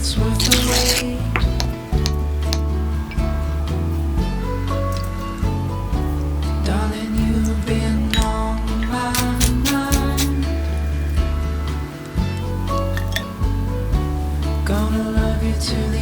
it's worth the wait. Darling, you've been on my mind. Gonna love you till